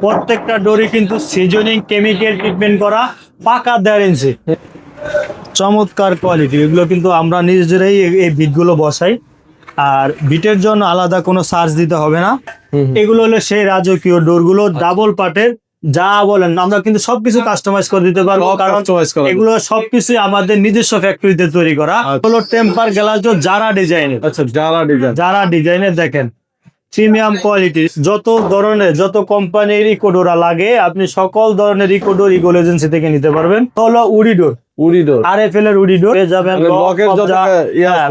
প্রত্যেকটা ডোরে কিন্তু সিজনিং কেমিক্যাল ট্রিটমেন্ট করা পাকা দেড় ইঞ্চি চমৎকার কোয়ালিটি এগুলো কিন্তু আমরা নিজেরাই এই- বিটগুলো বসাই। আর বিটের জন্য আলাদা কোনো চার্জ দিতে হবে না। এগুলো হলো সেই রাজকীয় ডোরগুলো ডাবল পার্টের যা বলেন। আমরা কিন্তু সবকিছু কাস্টমাইজ করে দিতে পারব। কারণ এগুলো সবকিছু আমাদের নিজস্ব ফ্যাক্টরিতে তৈরি করা। আচ্ছা। হলো টেম্পার গ্লাস যারা ডিজাইনের আচ্ছা যারা ডিজাইন যারা ডিজাইনের দেখেন। প্রিমিয়াম কোয়ালিটি যত ধরনের যত কোম্পানির ইকোডোরা লাগে আপনি সকল ধরনের ইকোডোর ইগোল এজেন্সি থেকে নিতে পারবেন। হলো উডিডোর উড়িডোর আর এফ এল এর উডিডোর পেয়ে যাবেন লক কবজা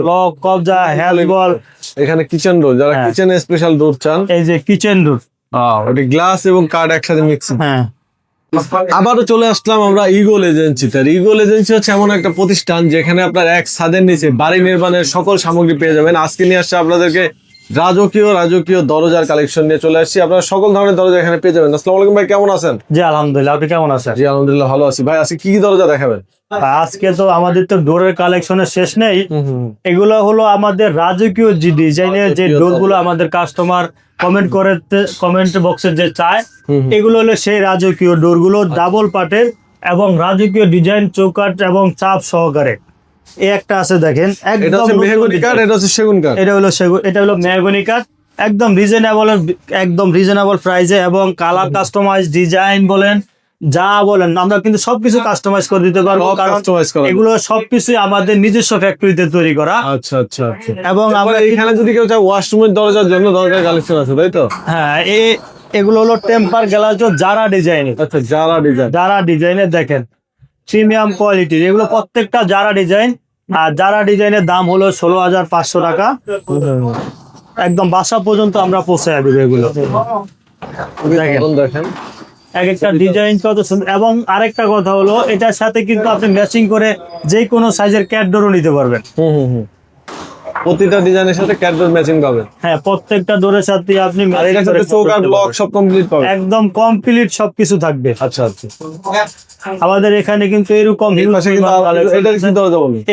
লক কবজা হ্যান্ড বল এখানে কিচেন ডোর যারা। কিচেন স্পেশাল ডোর চান। এই যে কিচেন ডোর ওটি গ্লাস এবং কার্ড একসাথে মিক্স হ্যাঁ। আবারও চলে আসলাম আমরা ইগোল এজেন্সিতে ইগোল এজেন্সি হচ্ছে এমন একটা প্রতিষ্ঠান যেখানে আপনার এক ছাদের নিচে বাড়ি নির্মাণের সকল সামগ্রী পেয়ে যাবেন। আজকে নিয়ে আসছে আপনাদেরকে রাজকীয় রাজকীয় দরজার কালেকশন নিয়ে চলে আসছি। আপনারা সকল ধরনের দরজা এখানে পেয়ে যাবেন। আসসালামু আলাইকুম ভাই কেমন আছেন? জি আলহামদুলিল্লাহ আপনি কেমন আছেন? জি আলহামদুলিল্লাহ ভালো আছি। ভাই আজকে কি কি দরজা দেখাবেন? আজকে তো আমাদের তো ডোরের কালেকশনের শেষ নেই। এগুলো হলো আমাদের রাজকীয় যে ডিজাইনের যে ডোরগুলো আমাদের কাস্টমার কমেন্ট করে কমেন্ট বক্সে যে চায় এগুলো হলো সেই রাজকীয় ডোরগুলো ডাবল পার্টের এবং রাজকীয় ডিজাইন চৌকাট এবং চাপ সহকারে। এই একটা আছে দেখেন এটা একদম মেহগনি কাঠ এটা হচ্ছে সেগুন কাঠ। এটা হলো সেগুন এটা হলো মেহগনি কাঠ একদম রিজনেবল একদম রিজনেবল প্রাইসে এবং কালার কাস্টমাইজ ডিজাইন বলেন যা বলেন আমরা কিন্তু সবকিছু কাস্টমাইজ করে দিতে পারব কারণ এগুলো সবকিছু আমাদের নিজস্ব ফ্যাক্টরিতে তৈরি করা। আচ্ছা আচ্ছা আচ্ছা। এবং আমরা এখানে যদি কেউ চায় ওয়াশরুমের দরজার জন্য দরজার কালেকশন আছে তাই তো? হ্যাঁ এগুলো হলো টেম্পার গ্লাস যারা ডিজাইন আচ্ছা যারা ডিজাইন যারা ডিজাইনের দেখেন প্রিমিয়াম কোয়ালিটির এগুলো প্রত্যেকটা যারা ডিজাইন আর যারা ডিজাইনের দাম হলো ষোলো হাজার পাঁচশো টাকা। একদম বাসা পর্যন্ত আমরা পৌঁছায় দেবো এগুলো। দেখেন। দেখেন। এক একটা ডিজাইন কত সুন্দর এবং আরেকটা কথা হলো এটার সাথে কিন্তু আপনি ম্যাচিং করে যে কোনো সাইজের ক্যাট ডোরও নিতে পারবেন। হুম হুম হুম। প্রতিটা ডিজাইনের সাথে ক্যাটডোর ম্যাচিং পাবেন। হ্যাঁ প্রত্যেকটা ডোরের সাথে আপনি আর matching এটা করে সাথে চৌকাট করতে লক পারবেন। সব কমপ্লিট পাবেন। একদম কমপ্লিট সবকিছু থাকবে। আচ্ছা আচ্ছা। আমাদের এখানে কিন্তু এরকম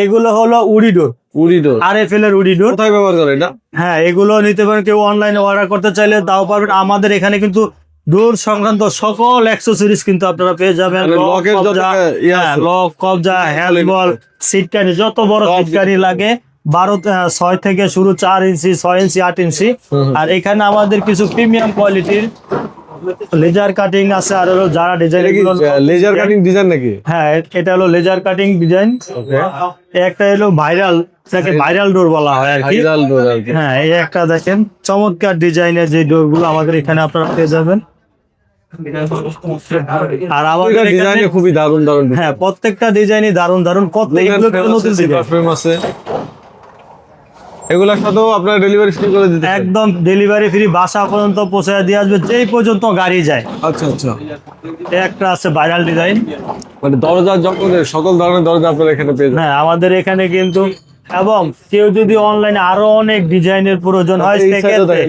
এগুলো হলো উডিডোর উড়িডোর আর এফ এল এর উডিডোর কোথায় ব্যবহার করে এটা? হ্যাঁ এগুলো নিতে পারেন কেউ অনলাইনে অর্ডার করতে চাইলে তাও পারবেন। আমাদের এখানে কিন্তু ডোর সংক্রান্ত সকল অ্যাক্সেসরিজ কিন্তু আপনারা পেয়ে যাবেন। লক কবজা ইয়ে হ্যাঁ। লক কবজা হ্যান্ডবল সিটকানি যত বড় সিটকানি লাগে বারো ছয় থেকে শুরু চার ইঞ্চি ছয় ইঞ্চি আট ইঞ্চি। আর এখানে আমাদের কিছু প্রিমিয়াম কোয়ালিটির লেজার কাটিং আছে আর হলো যারা ডিজাইন লেজার কাটিং ডিজাইন নাকি? হ্যাঁ এটা হলো লেজার কাটিং ডিজাইন একটা হলো ভাইরাল যাকে ভাইরাল ডোর বলা হয় আর কি। ডোর হ্যাঁ এই একটা দেখেন চমৎকার ডিজাইনের যে ডোরগুলো আমাদের এখানে আপনারা পেয়ে যাবেন। আর আমাদের ডিজাইনে খুবই দারুণ দারুণ হ্যাঁ প্রত্যেকটা ডিজাইনই দারুণ দারুণ কত এগুলো নতুন আছে। এগুলোর সাথেও আপনারা ডেলিভারি ফ্রি করে দিতে একদম ডেলিভারি ফ্রি বাসা পর্যন্ত পৌঁছে দিয়ে আসবে যেই পর্যন্ত গাড়ি যায়। আচ্ছা আচ্ছা। একটা আছে ভাইরাল ডিজাইন মানে দরজার যখন সকল ধরনের দরজা আপনারা এখানে পেয়ে যাবেন। হ্যাঁ আমাদের এখানে কিন্তু এবং কেউ যদি অনলাইনে আরও অনেক ডিজাইনের প্রয়োজন হয়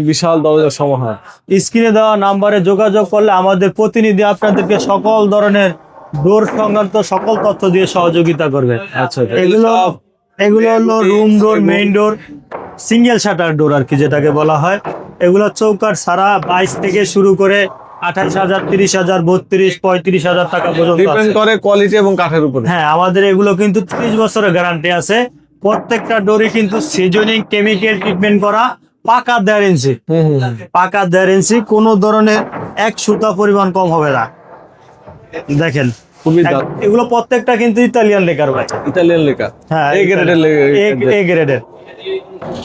বিশাল দরজার সমাহার। স্ক্রিনে দেওয়া নাম্বারে যোগাযোগ করলে আমাদের প্রতিনিধি আপনাদেরকে সকল ধরনের ডোর সংক্রান্ত সকল তথ্য দিয়ে সহযোগিতা করবে। আচ্ছা আচ্ছা। এগুলো এগুলো হলো room door main door single shutter door আর কি যেটাকে বলা হয়। এগুলো চৌকাট সারা বাইশ থেকে শুরু করে আঠাশ হাজার তিরিশ হাজার বত্রিশ পঁয়ত্রিশ হাজার টাকা পর্যন্ত করে কোয়ালিটি এবং কাঠের উপরে। হ্যাঁ আমাদের এগুলো কিন্তু ত্রিশ বছরের গ্যারান্টি আছে। প্রত্যেকটা ডোরে কিন্তু সিজনিং কেমিক্যাল ট্রিটমেন্ট করা পাকা দেড় ইঞ্চি পাকা দেড় ইঞ্চি কোনো ধরনের এক সুতা পরিমাণ কম হবে না। দেখেন খুবই এগুলো প্রত্যেকটা কিন্তু ইতালিয়ান লেকার ভাই। ইতালিয়ান লেখা। হ্যাঁ এই গ্রেডের এ গ্রেডের।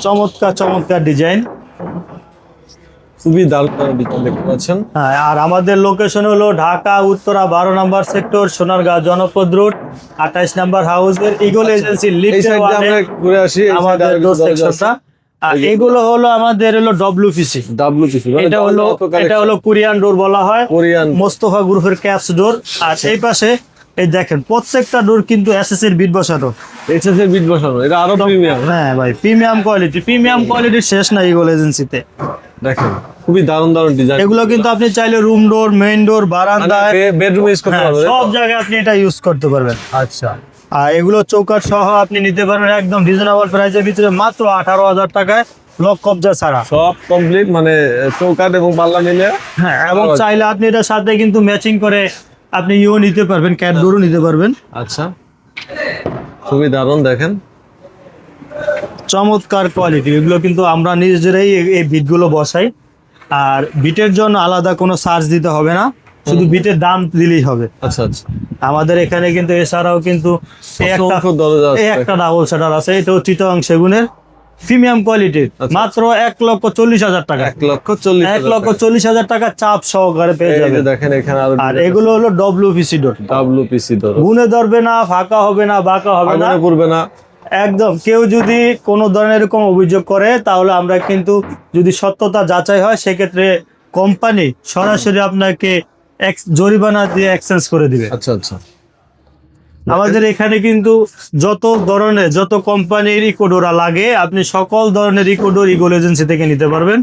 চমৎকার চমৎকার ডিজাইন। খুবই দারুণ ডিজাইন দেখতে পাচ্ছেন। হ্যাঁ আর আমাদের লোকেশন হলো ঢাকা উত্তরা বারো নম্বর সেক্টর সোনারগাঁও জনপদ রোড আঠাইশ নাম্বার হাউসের ইগল এজেন্সি আমরা ঘুরে আসি আমাদের সেকশনটা এগুলো হলো আমাদের হলো ডব্লিউপিসি ডাব্লিউপিসি এটা হলো এটা হলো কোরিয়ান ডোর বলা হয়। কোরিয়ান মোস্তফা গ্রুপের ক্যাপস ডোর আর এই পাশে এই দেখেন প্রত্যেকটা ডোর কিন্তু এসএস এর বিট বসানো। এসএস এর বিট বসানো এটা আরও প্রিমিয়াম হ্যাঁ ভাই প্রিমিয়াম কোয়ালিটি প্রিমিয়াম কোয়ালিটির শেষ নাই ইগল এজেন্সিতে দেখেন খুবই দারুণ দারুণ ডিজাইন এগুলো কিন্তু আপনি চাইলে রুম ডোর মেইন ডোর বারান্দায় বেডরুম ইউজ করতে হ্যাঁ, পারবে সব জায়গায় আপনি এটা ইউজ করতে পারবেন। আচ্ছা। আর এগুলো চৌকাট সহ আপনি নিতে পারবেন একদম রিজনেবল প্রাইসের ভিতরে মাত্র আঠারো হাজার টাকায় লক কবজা ছাড়া। সব কমপ্লিট মানে চৌকাট এবং পাল্লা মিলে হ্যাঁ এবং চাইলে আপনি এটার সাথে কিন্তু ম্যাচিং করে আপনি ইও নিতে পারবেন ক্যাট ডোরও নিতে পারবেন। আচ্ছা। খুবই দারুণ দেখেন। চমৎকার কোয়ালিটি এগুলো কিন্তু আমরা নিজেরাই এই- এই বিটগুলো বসাই। আর বিটের জন্য আলাদা কোনো চার্জ দিতে হবে না। শুধু বিটের দাম দিলেই হবে। আচ্ছা আচ্ছা। আমাদের এখানে কিন্তু এছাড়াও কিন্তু একটা ডাবল সেটার আছে। এটাও চিটং সেগুনের প্রিমিয়াম কোয়ালিটির আচ্ছা। মাত্র এক লক্ষ চল্লিশ হাজার টাকা। এক লক্ষ চল্লিশ এক লক্ষ চল্লিশ হাজার টাকা চাপ সহকারে পেয়ে যাবে দেখেন এখানে আর এগুলো হলো ডব্লিউপিসি ডোর ডাব্লিউপিসি দর গুনে ধরবে না ফাঁকা হবে না বাঁকা হবে না। পড়বে না। একদম কেউ যদি কোনো ধরনের এরকম অভিযোগ করে তাহলে আমরা কিন্তু যদি সত্যতা যাচাই হয় সেক্ষেত্রে কোম্পানি সরাসরি আপনাকে জরিমানা দিয়ে এক্সচেঞ্জ করে দিবে। আচ্ছা আচ্ছা। আমাদের এখানে কিন্তু যত ধরনের যত কোম্পানির ইকোডোরা লাগে আপনি সকল ধরনের ইকোডোর ইগোল এজেন্সি থেকে নিতে পারবেন।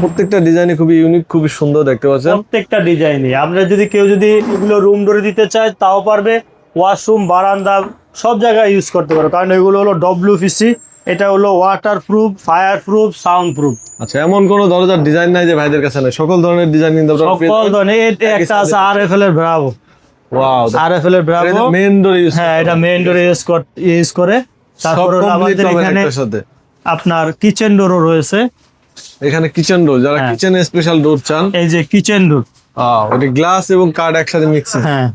প্রত্যেকটা ডিজাইনই খুবই ইউনিক খুবই সুন্দর দেখতে পাচ্ছেন। প্রত্যেকটা ডিজাইনই আমরা যদি কেউ যদি এগুলো রুম ডোরে দিতে চায় তাও পারবে। ওয়াশরুম বারান্দা সব জায়গায় ইউজ করতে পারবে কারণ এগুলো হলো ডব্লিউপিসি এটা হলো waterproof fireproof soundproof আচ্ছা এমন কোন দরজার ডিজাইন নাই যে ভাইদের কাছে নাই। সকল ধরনের ডিজাইন কিন্তু সকল ধরনের এ- এ একটা আছে আর এফ এর ব্রাভো ওয়াও আর এফ এর ব্রাভো মেন ডোর ইউজ হ্যাঁ এটা মেইন ডোরে ইউজ ইউজ করে। তারপর আমাদের এখানে আপনার কিচেন ডোরও রয়েছে। এখানে কিচেন ডোর যারা কিচেন স্পেশাল ডোর চান। এই যে কিচেন ডোর ওটা গ্লাস এবং কার্ড একসাথে মিক্স হ্যাঁ।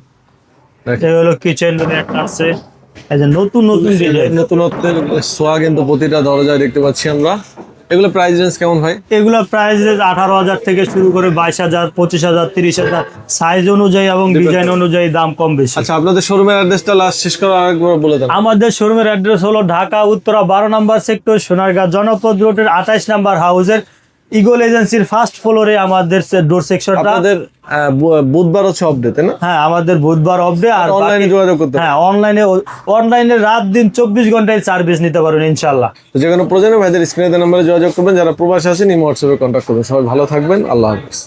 এটা হলো কিচেন ডোর একটা আছে। নতুন নতুন ডিজাইন নতুনত্বের সোয়া কিন্তু প্রতিটা দরজায় দেখতে পাচ্ছি আমরা। এগুলো প্রাইস রেঞ্জ কেমন ভাই? এগুলো প্রাইস আঠারো হাজার থেকে শুরু করে বাইশ হাজার পঁচিশ হাজার তিরিশ হাজার সাইজ অনুযায়ী এবং ডিজাইন অনুযায়ী দাম কম বেশি। আচ্ছা আপনাদের শোরুমের অ্যাড্রেসটা লাস্ট শেষ করার আরেকবার বলে দেন। আমাদের শোরুমের অ্যাড্রেস হলো ঢাকা উত্তরা বারো নম্বর সেক্টর সোনারগাঁ জনপদ রোডের আঠাইশ নাম্বার হাউসের ইগল এজেন্সির ফার্স্ট ফ্লোরে আমাদের ডোর সেকশনটা আমাদের বুধবার হচ্ছে অফ ডেতে না? হ্যাঁ আমাদের বুধবার অফ ডে আর অনলাইনে যোগাযোগ করতে হ্যাঁ অনলাইনে অনলাইনে রাত দিন চব্বিশ ঘন্টায় সার্ভিস নিতে পারবেন ইনশাল্লাহ তো যে কোনো প্রয়োজনে ভাইদের স্ক্রিনে নাম্বারে যোগাযোগ করবেন। যারা প্রবাসী আসেন এই হোয়াটসঅ্যাপে কন্ট্যাক্ট করবেন। সবাই ভালো থাকবেন। আল্লাহ হাফিজ।